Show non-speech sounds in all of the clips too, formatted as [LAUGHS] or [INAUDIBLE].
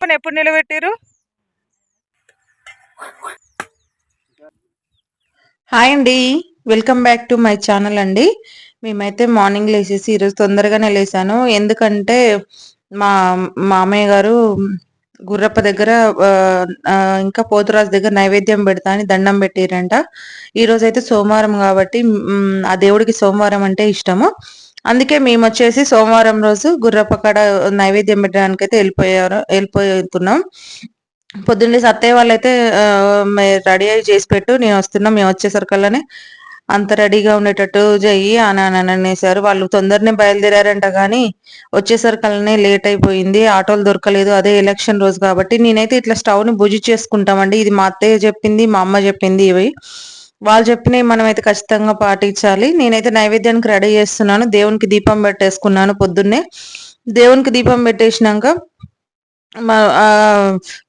పని ఎప్పుడు నిలబెట్టారు హాయ్ అండి. Welcome back to my channel అండి. మేమైతే మార్నింగ్ లేచేసి ఈరోజు తొందరగానే లేసాను. ఎందుకంటే మా మామయ్య గారు గుర్రప్ప దగ్గర ఇంకా పోతురాజు దగ్గర నైవేద్యం పెడతా అని దండం పెట్టిరంట. ఈరోజైతే అయితే సోమవారం కాబట్టి ఆ దేవుడికి సోమవారం అంటే ఇష్టము. అందుకే మేము వచ్చేసి సోమవారం రోజు గుర్రపక్కడ నైవేద్యం పెట్టడానికి అయితే వెళ్ళిపోయారు వెళ్ళిపోతున్నాం. పొద్దున్నే సత్తయ్య వాళ్ళైతే రెడీ అయ్యి చేసి పెట్టు నేను వస్తున్నా మేము వచ్చేసరికల్లానే అంత రెడీగా ఉండేటట్టు చెయ్యి అని అని అనేసారు. వాళ్ళు తొందరనే బయలుదేరారంట కానీ వచ్చేసరికల్లానే లేట్ అయిపోయింది ఆటోలు దొరకలేదు అదే ఎలక్షన్ రోజు కాబట్టి నేనైతే ఇట్లా స్టవ్ని చేసుకుంటామండి. ఇది మా అత్తయ్య చెప్పింది మా అమ్మ చెప్పింది ఇవి. వాళ్ళు చెప్పినవి మనం అయితే ఖచ్చితంగా పాటించాలి. నేనైతే నైవేద్యానికి రెడీ చేస్తున్నాను. దేవునికి దీపం పెట్టేసుకున్నాను పొద్దున్నే. దేవునికి దీపం పెట్టేసినాక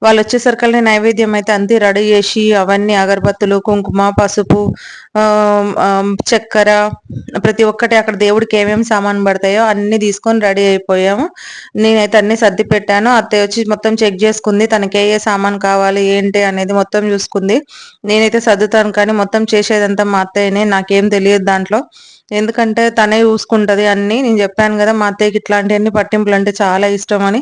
వాళ్ళు వచ్చేసరికల్ని నైవేద్యం అయితే అంతే రెడీ చేసి అవన్నీ అగరబత్తులు కుంకుమ పసుపు చక్కెర ప్రతి ఒక్కటి అక్కడ దేవుడికి ఏమేమి సామాన్ పడతాయో అన్ని తీసుకొని రెడీ అయిపోయాము. నేనైతే అన్ని సర్ది పెట్టాను. అత్తయ్య వచ్చి మొత్తం చెక్ చేసుకుంది తనకి ఏ ఏ సామాన్ కావాలి ఏంటి అనేది మొత్తం చూసుకుంది. నేనైతే సర్దుతాను కానీ మొత్తం చేసేదంతా మా అత్తయ్యనే నాకేం తెలియదు దాంట్లో. ఎందుకంటే తనే చూసుకుంటది అన్ని. నేను చెప్పాను కదా మా అత్తయ్యకి ఇట్లాంటివన్నీ పట్టింపులు అంటే చాలా ఇష్టం అని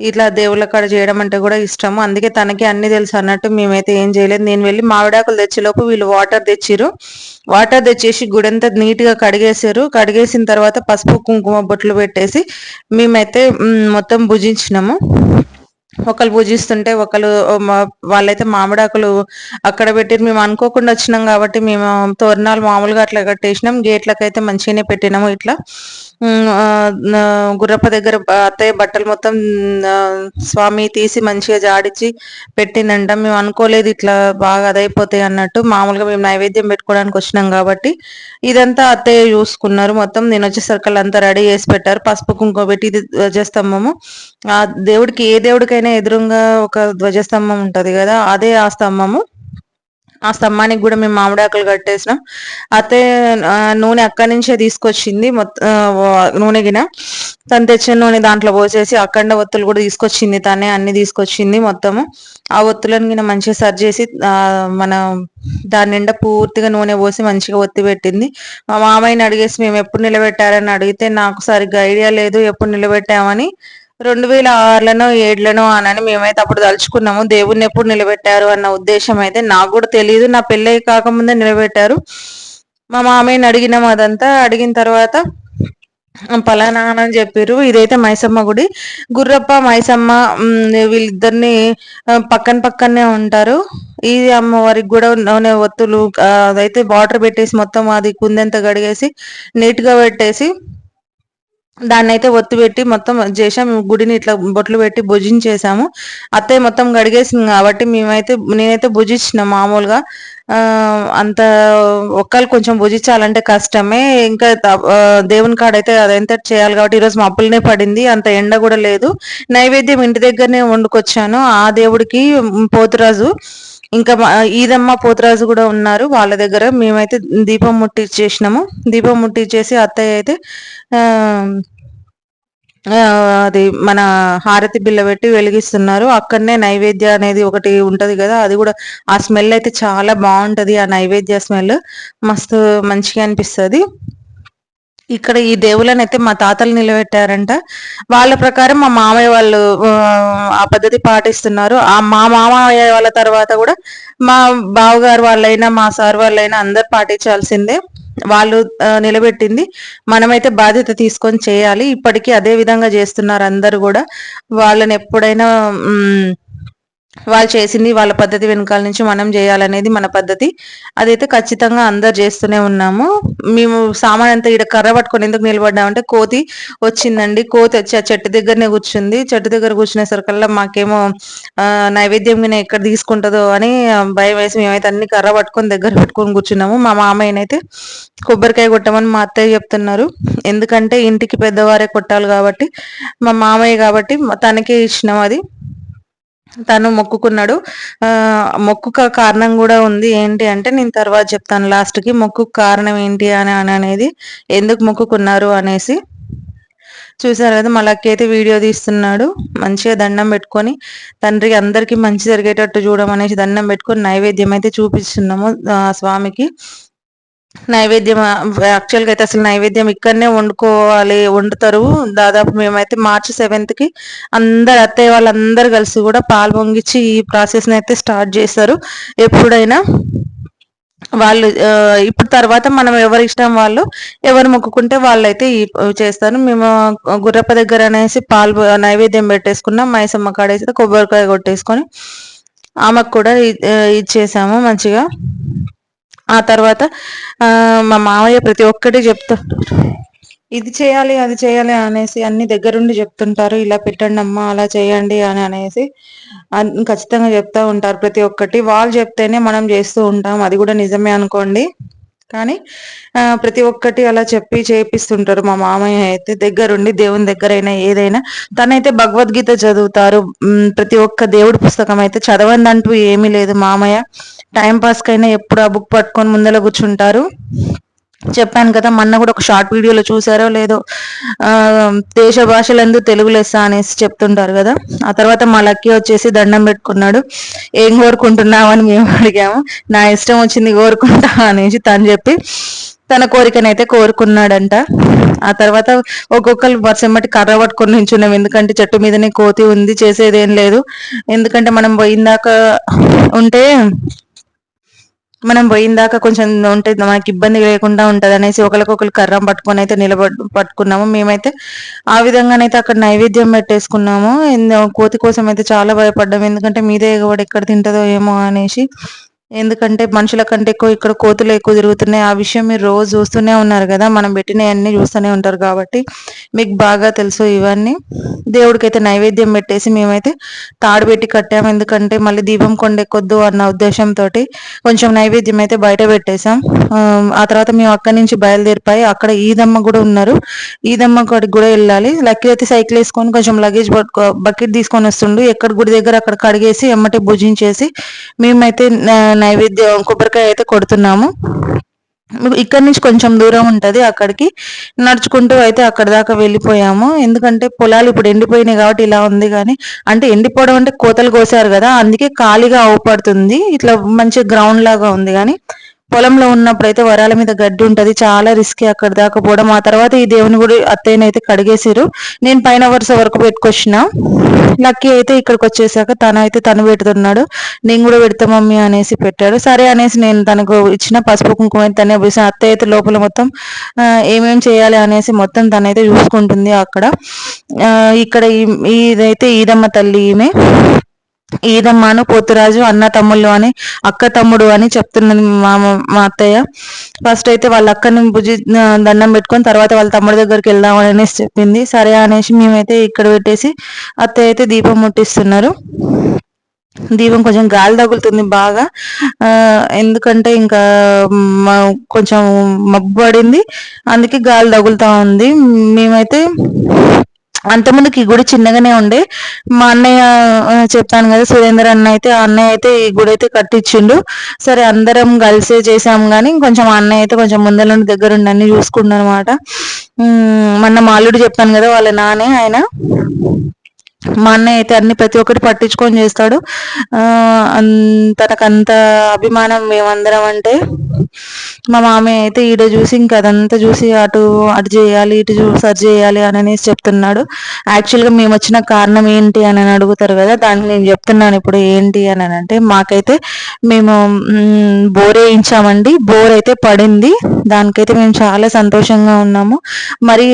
ఇట్లా దేవుళ్ళ కాడ చేయడం అంటే కూడా ఇష్టము. అందుకే తనకి అన్ని తెలుసు అన్నట్టు మేమైతే ఏం చేయలేదు. నేను వెళ్ళి మామిడాకులు తెచ్చేలోపు వీళ్ళు వాటర్ తెచ్చిరు వాటర్ తెచ్చేసి గుడంతా నీట్గా కడిగేసారు కడిగేసిన తర్వాత పసుపు కుంకుమ బొట్లు పెట్టేసి మేమైతే మొత్తం భుజించినాము. ఒకళ్ళు పూజిస్తుంటే ఒకళ్ళు వాళ్ళైతే మామిడాకులు అక్కడ పెట్టి మేము అనుకోకుండా వచ్చినాం కాబట్టి మేము తోరణాలు మామూలుగా అట్లా కట్టేసినాం. గేట్లకైతే మంచిగానే పెట్టినాము ఇట్లా. గుర్రప్ప దగ్గర అత్తయ్య బట్టలు మొత్తం స్వామి తీసి మంచిగా జాడిచి పెట్టిందంట. మేము అనుకోలేదు ఇట్లా బాగా అదైపోతాయి అన్నట్టు. మామూలుగా మేము నైవేద్యం పెట్టుకోవడానికి వచ్చినాం కాబట్టి ఇదంతా అత్తయ్య చూసుకున్నారు. మొత్తం నేను వచ్చేసరికి అంతా రెడీ చేసి పెట్టారు. పసుపు కుంకుమ పెట్టి ఇది ధ్వజస్తంభము. ఆ దేవుడికి ఏ దేవుడికైనా ఎదురుగా ఒక ధ్వజస్తంభం ఉంటది కదా అదే ఆ స్తంభము. ఆ స్తంభానికి కూడా మేము మామిడాకులు కట్టేసినాం. అయితే నూనె అక్కడి నుంచే తీసుకొచ్చింది. మొత్తం నూనె గిన తను తెచ్చిన నూనె దాంట్లో పోసేసి అఖండ ఒత్తులు కూడా తీసుకొచ్చింది తనే అన్ని తీసుకొచ్చింది మొత్తము. ఆ ఒత్తులను గిన మంచిగా సర్జ్ చేసి మన దాని నిండా పూర్తిగా నూనె పోసి మంచిగా ఒత్తి పెట్టింది. మా మామయ్యని అడిగేసి మేము ఎప్పుడు నిలబెట్టారని అడిగితే నాకు సరిగ్గా ఐడియా లేదు ఎప్పుడు నిలబెట్టామని రెండు వేల ఆరులను ఏడులను అని మేమైతే అప్పుడు తలుచుకున్నాము. దేవుణ్ణి ఎప్పుడు నిలబెట్టారు అన్న ఉద్దేశం అయితే నాకు కూడా తెలియదు నా పెళ్ళై కాకముందే నిలబెట్టారు. మా మామయ్యని అడిగినాం అదంతా. అడిగిన తర్వాత పలానా అని చెప్పారు ఇదైతే మైసమ్మ గుడి. గుర్రప్ప మైసమ్మ వీళ్ళిద్దరిని పక్కన పక్కనే ఉంటారు. ఇది అమ్మవారికి కూడా నూనె ఒత్తులు అదైతే వాటర్ పెట్టేసి మొత్తం అది కుందెంత గడిగేసి నీట్గా పెట్టేసి దాన్ని అయితే ఒత్తి పెట్టి మొత్తం చేసాం గుడిని ఇట్లా బొట్లు పెట్టి భుజించేసాము అత్తయ్య మొత్తం గడిగేసింది కాబట్టి మేమైతే నేనైతే భుజించిన మామూలుగా. అంత ఒక్కళ్ళు కొంచెం భుజించాలంటే కష్టమే. ఇంకా దేవుని కాడ దేవుని కాడైతే చేయాలి కాబట్టి ఈరోజు మబ్బులనే పడింది. అంత ఎండ కూడా లేదు. నైవేద్యం ఇంటి దగ్గరనే వండుకొచ్చాను. ఆ దేవుడికి పోతురాజు ఇంకా ఈదమ్మ పోతురాజు కూడా ఉన్నారు వాళ్ళ దగ్గర. మేమైతే దీపం ముట్టించేసినాము దీపం ముట్టించేసి అత్తయ్య అయితే అది మన హారతి బిల్ల పెట్టి వెలిగిస్తున్నారు. అక్కడనే నైవేద్య అనేది ఒకటి ఉంటది కదా అది కూడా ఆ స్మెల్ అయితే చాలా బాగుంటది ఆ నైవేద్య స్మెల్. మస్తు మంచిగా అనిపిస్తుంది. ఇక్కడ ఈ దేవులను అయితే మా తాతలు నిలబెట్టారంట. వాళ్ళ ప్రకారం మా మామయ్య వాళ్ళు ఆ, పద్ధతి పాటిస్తున్నారు. ఆ మా మామయ్య వాళ్ళ తర్వాత కూడా మా బావగారు వాళ్ళైనా మా సార్ వాళ్ళైనా అందరు పాటించాల్సిందే. వాళ్ళు నిలబెట్టింది. మనమైతే బాధ్యత తీసుకొని చేయాలి. ఇప్పటికీ అదే విధంగా చేస్తున్నారు అందరు కూడా. వాళ్ళని ఎప్పుడైనా వాళ్ళు చేసింది వాళ్ళ పద్ధతి వెనకాల నుంచి మనం చేయాలనేది మన పద్ధతి. అదైతే ఖచ్చితంగా అందరు చేస్తూనే ఉన్నాము. మేము సామాన్ అంతా ఇక్కడ కర్ర పట్టుకొని ఎందుకు నిలబడ్డామంటే కోతి వచ్చిందండి. కోతి వచ్చి ఆ చెట్టు దగ్గరనే కూర్చుంది. చెట్టు దగ్గర కూర్చునేసరికల్లా మాకేమో నైవేద్యం గిన ఎక్కడ తీసుకుంటుందో అని భయం వేసి మేమైతే అన్ని కర్ర పట్టుకొని దగ్గర పెట్టుకొని కూర్చున్నాము. మా మామయ్యనైతే కొబ్బరికాయ కొట్టమని మా అత్తయ్య చెప్తున్నారు. ఎందుకంటే ఇంటికి పెద్దవారే కొట్టాలి కాబట్టి మా మామయ్య కాబట్టి తనకే ఇచ్చినాం అది. తను మొక్కుకున్నాడు. మొక్కుక కారణం కూడా ఉంది. ఏంటి అంటే నేను తర్వాత చెప్తాను. లాస్ట్కి మొక్కు కారణం ఏంటి అని అని అనేది ఎందుకు మొక్కుకున్నారు అనేసి. చూసారు కదా మా లక్కీ అయితే వీడియో తీస్తున్నాడు. మంచిగా దండం పెట్టుకొని తండ్రి అందరికీ మంచి జరిగేటట్టు చూడమనేసి దండం పెట్టుకొని నైవేద్యం అయితే చూపిస్తున్నాము స్వామికి. నైవేద్యం యాక్చువల్గా అయితే అసలు నైవేద్యం ఇక్కడనే వండుకోవాలి వండుతారు. దాదాపు మేమైతే మార్చి సెవెంత్కి అందరు అత్తయ్య వాళ్ళందరూ కలిసి కూడా పాలు పొంగిచ్చి ఈ ప్రాసెస్ని అయితే స్టార్ట్ చేస్తారు ఎప్పుడైనా వాళ్ళు ఇప్పుడు తర్వాత మనం ఎవరి ఇష్టం వాళ్ళు ఎవరు మొక్కుకుంటే వాళ్ళైతే చేస్తారు. మేము గుర్రప్ప దగ్గర అనేసి పాలు నైవేద్యం పెట్టేసుకున్నాం. మైసమ్మ కాడేసి కొబ్బరికాయ కొట్టేసుకొని ఆమెకు కూడా ఇచ్చేసాము మంచిగా. ఆ తర్వాత మా మామయ్య ప్రతి ఒక్కటి చెప్తా. ఇది చేయాలి అది చేయాలి అనేసి అన్ని దగ్గరుండి చెప్తుంటారు. ఇలా పెట్టండి అమ్మా అలా చేయండి అని అనేసి ఖచ్చితంగా చెప్తా ఉంటారు ప్రతి ఒక్కటి. వాళ్ళు చెప్తేనే మనం చేస్తూ ఉంటాం. అది కూడా నిజమే అనుకోండి. కానీ ప్రతి ఒక్కటి అలా చెప్పి చేపిస్తుంటారు. మా మామయ్య అయితే దగ్గరుండి దేవుని దగ్గరైనా ఏదైనా తనైతే భగవద్గీత చదువుతారు. ప్రతి ఒక్క దేవుడి పుస్తకం అయితే చదవందంటూ ఏమీ లేదు మామయ్య. టైం పాస్ కైనా ఎప్పుడు ఆ బుక్ పట్టుకొని ముందర కూర్చుంటారు. చెప్పాను కదా మొన్న కూడా ఒక షార్ట్ వీడియోలో చూసారో లేదో దేశ భాషలందు తెలుగు లెస్స అనేసి చెప్తుంటారు కదా. ఆ తర్వాత మా లక్కీ వచ్చేసి దండం పెట్టుకున్నాడు. ఏం కోరుకుంటున్నావు అని మేము అడిగాము. నా ఇష్టం వచ్చింది కోరుకుంటా అనేసి తను చెప్పి తన కోరికనైతే కోరుకున్నాడంట. ఆ తర్వాత ఒక్కొక్కరు వర్షం కర్ర పట్టుకొని నించున్నాం. ఎందుకంటే చెట్టు మీదనే కోతి ఉంది చేసేదేం లేదు. ఎందుకంటే మనం పోయిందాక ఉంటే మనం పోయిందాక కొంచెం ఉంటే మనకి ఇబ్బంది లేకుండా ఉంటది అనేసి ఒకరికొకరు కర్రం పట్టుకొని అయితే నిలబడి పట్టుకున్నాము. మేమైతే ఆ విధంగానైతే అక్కడ నైవేద్యం పెట్టేసుకున్నాము. కోతి కోసం అయితే చాలా భయపడ్డాము. ఎందుకంటే మీదే ఎగబడి ఎక్కడ తింటదో ఏమో అనేసి ఎందుకంటే మనుషుల కంటే ఎక్కువ ఇక్కడ కోతులు ఎక్కువ తిరుగుతున్నాయి. ఆ విషయం మీరు రోజు చూస్తూనే ఉన్నారు కదా. మనం పెట్టినవన్నీ చూస్తూనే ఉంటారు కాబట్టి మీకు బాగా తెలుసు ఇవన్నీ. దేవుడికి అయితే నైవేద్యం పెట్టేసి మేమైతే తాడు పెట్టి కట్టాము. ఎందుకంటే మళ్ళీ దీపం కొండెక్కొద్దు అన్న ఉద్దేశంతో కొంచెం నైవేద్యం అయితే బయట పెట్టేశాం. ఆ తర్వాత మేము అక్కడి నుంచి బయలుదేరిపోయి అక్కడ ఈదమ్మ కూడా ఉన్నారు. ఈదమ్మ కాడికి కూడా వెళ్ళాలి. లక్కీ అయితే సైకిల్ వేసుకొని కొంచెం లగేజ్ బకెట్ తీసుకొని వస్తుండు. ఎక్కడ గుడి దగ్గర అక్కడ కడిగేసి ఎమ్మటి భుజించేసి మేమైతే నైవేద్యం కొబ్బరికాయ అయితే కొడుతున్నాము. ఇక్కడ నుంచి కొంచెం దూరం ఉంటుంది అక్కడికి. నడుచుకుంటూ అయితే అక్కడ దాకా వెళ్ళిపోయాము. ఎందుకంటే పొలాలు ఇప్పుడు ఎండిపోయినాయి కాబట్టి ఇలా ఉంది కానీ అంటే ఎండిపోవడం అంటే కోతలు కోసారు కదా అందుకే ఖాళీగా అవపడుతుంది ఇట్లా మంచి గ్రౌండ్ లాగా ఉంది కానీ పొలంలో ఉన్నప్పుడు అయితే వరాల మీద గడ్డి ఉంటుంది చాలా రిస్క్ అక్కడ దాకా పోవడం. ఆ తర్వాత ఈ దేవుని గుడి అత్తయ్యనైతే కడిగేసారు నేను పైన వరుస వరకు పెట్టుకొచ్చిన. లక్కీ అయితే ఇక్కడికి వచ్చేసాక తను అయితే తను పెడుతున్నాడు. నేను కూడా పెడతా మమ్మీ అనేసి పెట్టాడు. సరే అనేసి నేను తనకు ఇచ్చిన పసుపు కుంకుమ తనే అత్తయ్య అయితే లోపల మొత్తం ఏమేం చేయాలి అనేసి మొత్తం తనైతే చూసుకుంటుంది అక్కడ. ఇక్కడ ఇదైతే ఈదమ్మ తల్లి ఈమె. ఈదమ్మను పోతురాజు అన్న తమ్ముళ్ళు అని అక్క తమ్ముడు అని చెప్తున్నది మా మా అత్తయ్య. ఫస్ట్ అయితే వాళ్ళ అక్కని భుజి దండం పెట్టుకొని తర్వాత వాళ్ళ తమ్ముడి దగ్గరికి వెళ్దాం అనేసి చెప్పింది. సరే అనేసి మేమైతే ఇక్కడ పెట్టేసి అత్తయ్య అయితే దీపం ముట్టిస్తున్నారు. దీపం కొంచెం గాలి తగులుతుంది బాగా. ఎందుకంటే ఇంకా కొంచెం మబ్బు పడింది. అందుకే గాలి తగులుతా ఉంది. మేమైతే అంతకుముందుకి ఈ గుడి చిన్నగానే ఉండే. మా అన్నయ్య చెప్తాను కదా సురేందర్ అన్న అయితే ఆ అన్నయ్య అయితే ఈ గుడి అయితే కట్టించిండు. సరే అందరం కలిసే చేసాం కానీ కొంచెం అన్నయ్య అయితే కొంచెం ముందర దగ్గర ఉండి అన్ని చూసుకుండు అనమాట మొన్న మాలుడు చెప్పాను కదా వాళ్ళ నానే ఆయన. మా అన్నయ్య అయితే అన్ని ప్రతి ఒక్కటి పట్టించుకొని చేస్తాడు. తనకంత అభిమానం మేమందరం అంటే మా మామయ్య అయితే ఈడ చూసి ఇంకా అదంతా చూసి అటు అటు చేయాలి ఇటు సరి చేయాలి అని చెప్తున్నాడు. యాక్చువల్గా మేము వచ్చిన కారణం ఏంటి అని అడుగుతారు కదా దాన్ని నేను చెప్తున్నాను ఇప్పుడు ఏంటి అని అంటే మాకైతే మేము బోర్ వేయించామండి. బోర్ అయితే పడింది. దానికైతే మేము చాలా సంతోషంగా ఉన్నాము. మరి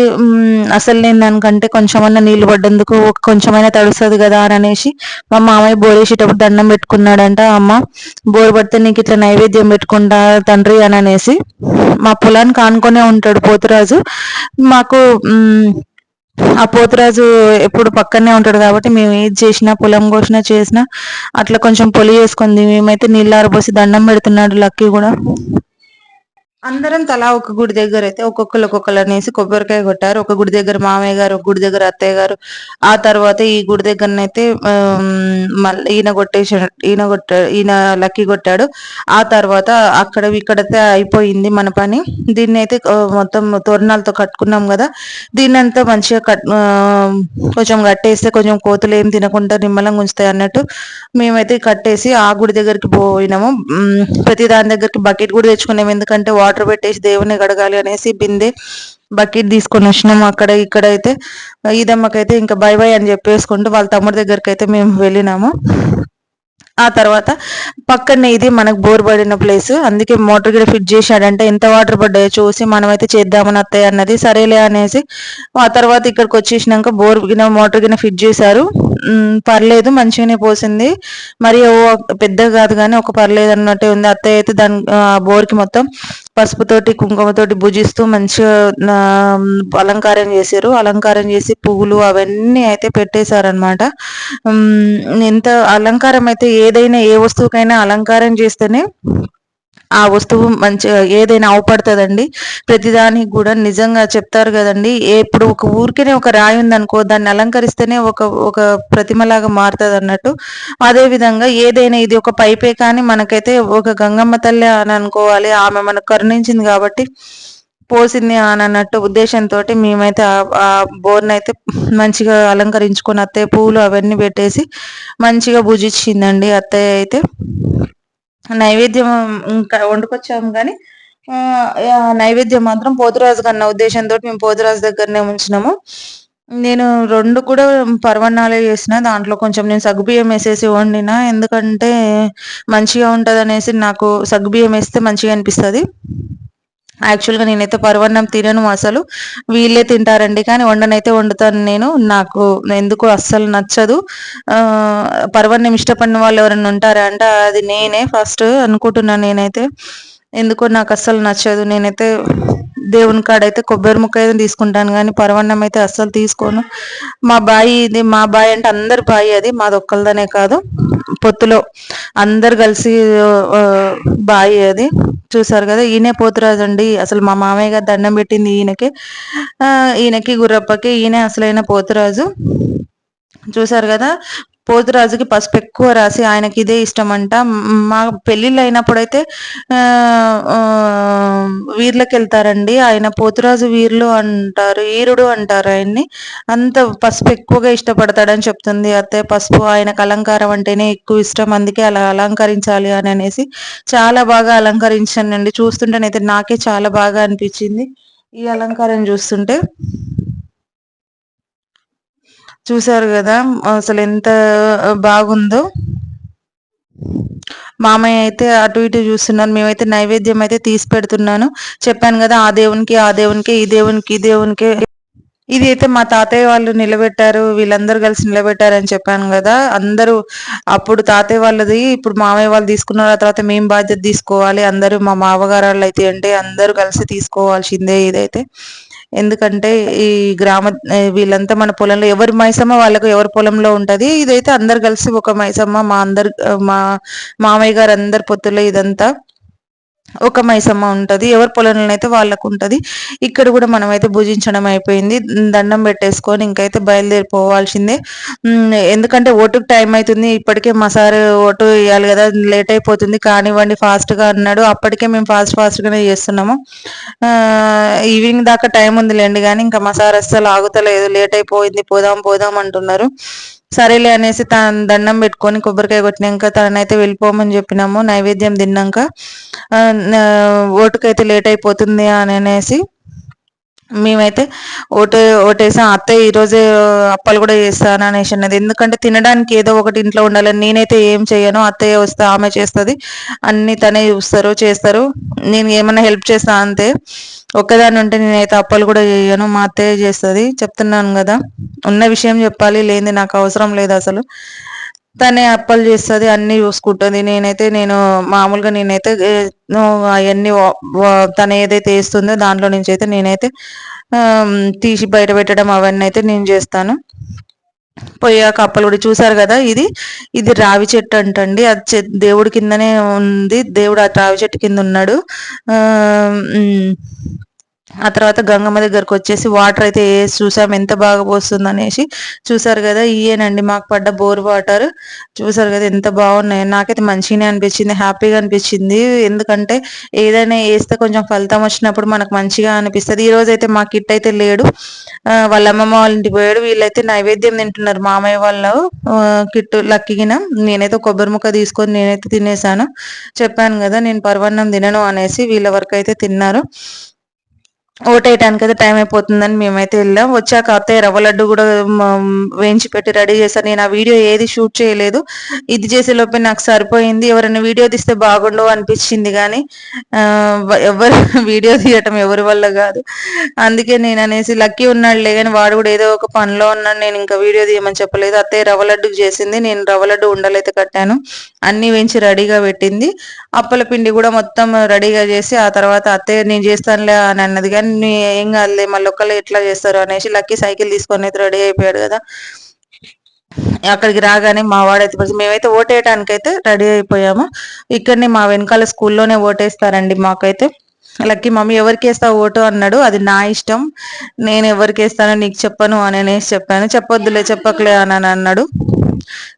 అసలు నేను దానికంటే కొంచెమన్నా నీళ్ళు పడ్డందుకు కొంచెమైనా తడుస్తుంది కదా అని అనేసి మా మామయ్య బోర్ వేసేటప్పుడు దండం పెట్టుకున్నాడంట. అమ్మ బోర్ పడితే నీకు ఇట్లా నైవేద్యం పెట్టుకుంటా తండ్రి అని అనేసి మా పొలానికి ఆనుకొనే ఉంటాడు పోతురాజు. మాకు ఆ పోతురాజు ఎప్పుడు పక్కనే ఉంటాడు కాబట్టి మేము ఏది చేసినా పొలం కోసినా చేసినా అట్లా కొంచెం పొలి చేసుకుంది. మేమైతే నీళ్ళు ఆరబోసి దండం పెడుతున్నాడు లక్కీ కూడా. అందరం తలా ఒక గుడి దగ్గర అయితే ఒక్కొక్కరు ఒక్కొక్కరు అనేసి కొబ్బరికాయ కొట్టారు. ఒక గుడి దగ్గర మామయ్య గారు ఒక గుడి దగ్గర అత్తయ్య గారు. ఆ తర్వాత ఈ గుడి దగ్గరనైతే మళ్ళీ ఈయన కొట్టేసి ఈయన కొట్టాడు ఈయన లక్కీ కొట్టాడు. ఆ తర్వాత అక్కడ ఇక్కడైతే అయిపోయింది మన పని. దీన్ని అయితే మొత్తం తోరణాలతో కట్టుకున్నాం కదా. దీన్ని అంతా మంచిగా కట్ కొంచెం కట్టేస్తే కొంచెం కోతులు ఏం తినకుండా నిమ్మలంగా ఉంచుతాయి అన్నట్టు మేమైతే కట్టేసి ఆ గుడి దగ్గరికి పోయినాము. ప్రతి దాని దగ్గరికి బకెట్ కూడా తెచ్చుకున్నాము ఎందుకంటే వాటర్ వాటర్ పెట్టేసి దేవుని కడగాలి అనేసి బిందె బకెట్ తీసుకొని వచ్చినాము అక్కడ ఇక్కడ అయితే ఈదమ్మకైతే ఇంకా బై బై అని చెప్పేసుకుంటూ వాళ్ళ తమ్ముడి దగ్గరికి అయితే మేము వెళ్ళినాము. ఆ తర్వాత పక్కనే ఇది మనకు బోర్ పడిన ప్లేస్. అందుకే మోటార్ కూడా ఫిట్ చేశాడంటే ఎంత వాటర్ పడ్డాయో చూసి మనమైతే చేద్దామని అత్తయ్య అన్నది సరేలే అనేసి ఆ తర్వాత ఇక్కడికి వచ్చేసినాక బోర్ గిన మోటార్ గిన ఫిట్ చేశారు. పర్లేదు మంచిగానే పోసింది. మరి పెద్ద కాదు కానీ ఒక పర్లేదు అన్నట్టే ఉంది. అత్తయ్య అయితే దాని బోర్కి మొత్తం పసుపుతోటి కుంకుమతోటి భుజిస్తూ మంచిగా అలంకారం చేశారు. అలంకారం చేసి పువ్వులు అవన్నీ అయితే పెట్టేశారనమాట ఎంత అలంకారం అయితే ఏదైనా ఏ వస్తువుకైనా అలంకారం చేస్తేనే ఆ వస్తువు మంచిగా ఏదైనా అవపడుతుందండి. ప్రతిదానికి కూడా నిజంగా చెప్తారు కదండి. ఎప్పుడు ఒక ఊరికేనే ఒక రాయి ఉందనుకో దాన్ని అలంకరిస్తేనే ఒక ఒక ప్రతిమలాగా మారుతుంది అన్నట్టు అదే విధంగా ఏదైనా ఇది ఒక పైపే కానీ మనకైతే ఒక గంగమ్మ తల్లి అని అనుకోవాలి ఆమె మనకు కరుణించింది కాబట్టి పోసింది అని అన్నట్టు ఉద్దేశంతో మేమైతే ఆ బోర్ని అయితే మంచిగా అలంకరించుకొని అత్తయ్య పూలు అవన్నీ పెట్టేసి మంచిగా భుజించిందండి అత్తయ్య అయితే. నైవేద్యం ఇంకా వండుకొచ్చాము కానీ నైవేద్యం మాత్రం పోతురాజు కన్నా ఉద్దేశంతో మేము పోతురాజు దగ్గరనే ఉంచినాము. నేను రెండు కూడా పర్వణాలే చేసిన దాంట్లో కొంచెం నేను సగ్గుబియ్యం వేసేసి వండిన ఎందుకంటే మంచిగా ఉంటుంది అనేసి నాకు సగ్గుబియ్యం వేస్తే మంచిగా అనిపిస్తుంది. యాక్చువల్గా నేనైతే పరవన్నం తినను అసలు. వీళ్ళే తింటారండి కానీ వండనైతే వండుతాను నేను. నాకు ఎందుకు అస్సలు నచ్చదు. పరవన్నం ఇష్టపడిన వాళ్ళు ఎవరైనా ఉంటారా అంటే అది నేనే ఫస్ట్ అనుకుంటున్నాను నేనైతే. ఎందుకో నాకు అస్సలు నచ్చదు. నేనైతే దేవుని కాడైతే కొబ్బరి ముక్క అయితే తీసుకుంటాను కానీ పరవన్నం అయితే అస్సలు తీసుకోను. మా బాయి ఇది మా బాయి అంటే అందరి బాయి అది మాది ఒక్కలదనే కాదు. పొత్తులో అందరు కలిసి బాయి అది. చూసారు కదా ఈయనే పోతురాజు అండి. అసలు మా మామయ్య గారు దండం పెట్టింది ఈయనకి. ఈయనకి గుర్రప్పకి ఈయనే అసలైన పోతురాజు. చూసారు కదా పోతురాజుకి పసుపు ఎక్కువ రాసి ఆయనకి ఇదే ఇష్టం అంట మా పెళ్ళిళ్ళు అయినప్పుడైతే వీర్లకు వెళ్తారండి ఆయన పోతురాజు వీర్లు అంటారు ఈరుడు అంటారు ఆయన్ని. అంత పసుపు ఎక్కువగా ఇష్టపడతాడని చెప్తుంది అత్తే పసుపు ఆయనకు అలంకారం అంటేనే ఎక్కువ ఇష్టం. అందుకే అలా అలంకరించాలి అని అనేసి చాలా బాగా అలంకరించానండి. చూస్తుంటేనైతే నాకే చాలా బాగా అనిపించింది. ఈ అలంకారం చూస్తుంటే చూసారు కదా అసలు ఎంత బాగుందో. మామయ్య అయితే అటు ఇటు చూస్తున్నాను మేమైతే నైవేద్యం అయితే తీసి పెడుతున్నాను. చెప్పాను కదా ఆ దేవునికి ఆ దేవునికి ఈ దేవునికి ఈ దేవునికి. ఇది అయితే మా తాతయ్య వాళ్ళు నిలబెట్టారు వీళ్ళందరూ కలిసి నిలబెట్టారు అని చెప్పాను కదా. అందరూ అప్పుడు తాతయ్య వాళ్ళది ఇప్పుడు మామయ్య వాళ్ళు తీసుకున్నారు తర్వాత మేము బాధ్యత తీసుకోవాలి. అందరూ మా మామగారు వాళ్ళు అయితే అంటే అందరూ కలిసి తీసుకోవాల్సిందే ఇదైతే. ఎందుకంటే ఈ గ్రామ వీళ్ళంతా మన పొలంలో ఎవరి మైసమ్మ వాళ్ళకు ఎవరి పొలంలో ఉంటుంది ఇదైతే అందరు కలిసి ఒక మైసమ్మ మా అందరు మా మామయ్య గారు అందరి పొత్తులో ఇదంతా. ఒక మైసమ్మ ఉంటుంది ఎవరి పొలంలో అయితే వాళ్ళకు ఉంటుంది. ఇక్కడ కూడా మనమైతే భుజించడం అయిపోయింది. దండం పెట్టేసుకొని ఇంకైతే బయలుదేరిపోవాల్సిందే. ఎందుకంటే ఓటుకు టైం అవుతుంది. ఇప్పటికే మా సార్ ఓటు వేయాలి కదా లేట్ అయిపోతుంది. కానివ్వండి ఫాస్ట్గా అన్నాడు. అప్పటికే మేము ఫాస్ట్ ఫాస్ట్గానే చేస్తున్నాము. ఈవినింగ్ దాకా టైం ఉందిలేండి కానీ ఇంకా మా సార్ అస్సలు ఆగుతలేదు. లేట్ అయిపోయింది పోదాం పోదాం అంటున్నారు. సరేలే అనేసి తన దండం పెట్టుకొని కొబ్బరికాయ కొట్టినాక తననైతే వెళ్ళిపోమని చెప్పినాము. నైవేద్యం తిన్నాక ఓటుకైతే లేట్ అయిపోతుంది అని అనేసి మేమైతే ఓటే ఓటేసాం. అత్తయ్య ఈరోజే అప్పలు కూడా చేస్తాను అనేసి అన్నది. ఎందుకంటే తినడానికి ఏదో ఒకటి ఇంట్లో ఉండాలని నేనైతే ఏం చేయను. అత్తయ్య వస్తే ఆమె చేస్తుంది. అన్ని తనే చూస్తారు చేస్తారు. నేను ఏమైనా హెల్ప్ చేస్తాను అంతే ఒక్కదాని ఉంటే నేనైతే అప్పలు కూడా చేయను. మా అత్తయ్య చేస్తుంది. చెప్తున్నాను కదా. ఉన్న విషయం చెప్పాలి. లేని నాకు అవసరం లేదు అసలు. తనే అప్పలు చేస్తుంది అన్ని చూసుకుంటుంది. నేనైతే నేను మామూలుగా నేనైతే అవన్నీ తను ఏదైతే వేస్తుందో దాంట్లో నుంచి అయితే నేనైతే తీసి బయట పెట్టడం అవన్నీ అయితే నేను చేస్తాను. పోయాక అప్పలు కూడా చూసారు కదా ఇది? ఇది రావి చెట్టు అంటండి. అది దేవుడి కిందనే ఉంది. దేవుడు ఆ రావి చెట్టు కింద ఉన్నాడు. ఆ తర్వాత గంగమ్మ దగ్గరకు వచ్చేసి వాటర్ అయితే వేసి చూసాం ఎంత బాగా పోస్తుంది అనేసి చూసారు కదా ఇయేనండి మాకు పడ్డ బోర్ వాటర్ చూసారు కదా ఎంత బాగున్నాయి. నాకైతే మంచిగానే అనిపించింది హ్యాపీగా అనిపించింది. ఎందుకంటే ఏదైనా వేస్తే కొంచెం ఫలితం వచ్చినప్పుడు మనకు మంచిగా అనిపిస్తుంది. ఈ రోజు అయితే మా కిట్ అయితే లేడు. వాళ్ళ అమ్మమ్మ వాళ్ళ ఇంటికి పోయాడు. వీళ్ళైతే నైవేద్యం తింటున్నారు. మామయ్య వాళ్ళు కిట్టు లక్కిగిన నేనైతే కొబ్బరి ముక్క తీసుకొని నేనైతే తినేసాను. చెప్పాను కదా నేను పర్వన్నం తినను అనేసి వీళ్ళ వరకు అయితే తిన్నారు. ఓటేయటానికి అయితే టైం అయిపోతుందని మేమైతే వెళ్ళాం. వచ్చాక అత్తయ్య రవ్వ లడ్డు కూడా వేయించి పెట్టి రెడీ చేశాను నేను ఆ వీడియో ఏది షూట్ చేయలేదు. ఇది చేసే లోపే నాకు సరిపోయింది. ఎవరైనా వీడియో తీస్తే బాగుండు అనిపించింది కానీ ఎవరు [LAUGHS] వీడియో తీయటం ఎవరి వల్ల కాదు. అందుకే నేను అనేసి లక్కీ ఉన్నాడులే కానీ వాడు కూడా ఏదో ఒక పనిలో ఉన్నాడు. నేను ఇంకా వీడియో తీయమని చెప్పలేదు. అత్తయ్య రవ్వ లడ్డు చేసింది. నేను రవ్వ లడ్డు ఉండలైతే కట్టాను. అన్ని వేయించి రెడీగా పెట్టింది. అప్పల పిండి కూడా మొత్తం రెడీగా చేసి ఆ తర్వాత అత్తయ్య నేను చేస్తానులే అని అన్నది. కానీ ఏం కాదులే మళ్ళీ ఒక్కళ్ళు ఎట్లా చేస్తారు అనేసి లక్కీ సైకిల్ తీసుకొని అయితే రెడీ అయిపోయాడు కదా. అక్కడికి రాగానే మా వాడైతే మేమైతే ఓటేయడానికి అయితే రెడీ అయిపోయాము. ఇక్కడనే మా వెనకాల స్కూల్లోనే ఓటేస్తారండి మాకైతే. లక్కీ మమ్మీ ఎవరికి వేస్తావు ఓటు అన్నాడు అది నా ఇష్టం. నేను ఎవరికి వేస్తానో నీకు చెప్పను అని అనేసి చెప్పాను. చెప్పొద్దులే చెప్పకలే అని అన్నాడు.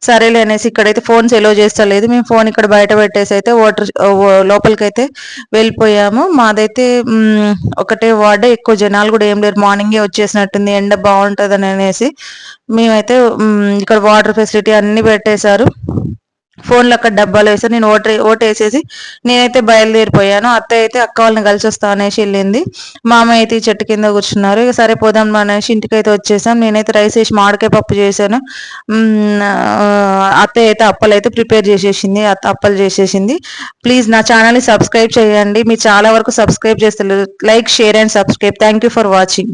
సరేలే అనేసి ఇక్కడైతే ఫోన్స్ ఎలో చేస్తలేదు. మేము ఫోన్ ఇక్కడ బయట పెట్టేసి అయితే ఓటర్ లోపలికైతే వెళ్ళిపోయాము. మాదైతే ఒకటే వార్డే ఎక్కువ జనాలు కూడా ఏం లేరు. మార్నింగే వచ్చేసినట్టుంది. ఎండ బాగుంటుంది అనేసి మేమైతే ఇక్కడ వాటర్ ఫెసిలిటీ అన్ని పెట్టేశారు. ఫోన్లో అక్కడ డబ్బాలు వేసాను నేను ఓట ఓటు వేసేసి నేనైతే బయలుదేరిపోయాను. అత్తయ్య అయితే అక్క వాళ్ళని కలిసి వస్తా అనేసి వెళ్ళింది. మామ అయితే ఈ చెట్టు కింద కూర్చున్నారు. ఇక సరే పోదాం అనేసి ఇంటికి అయితే వచ్చేసాం. నేనైతే రైస్ వేసి మామిడికాయ పప్పు చేశాను. అత్త అయితే అప్పలు అయితే ప్రిపేర్ చేసేసింది. అత్త అప్పలు చేసేసింది. ప్లీజ్ నా ఛానల్ని సబ్స్క్రైబ్ చేయండి. మీరు చాలా వరకు సబ్స్క్రైబ్ చేస్తారు like share and subscribe. Thank you for watching.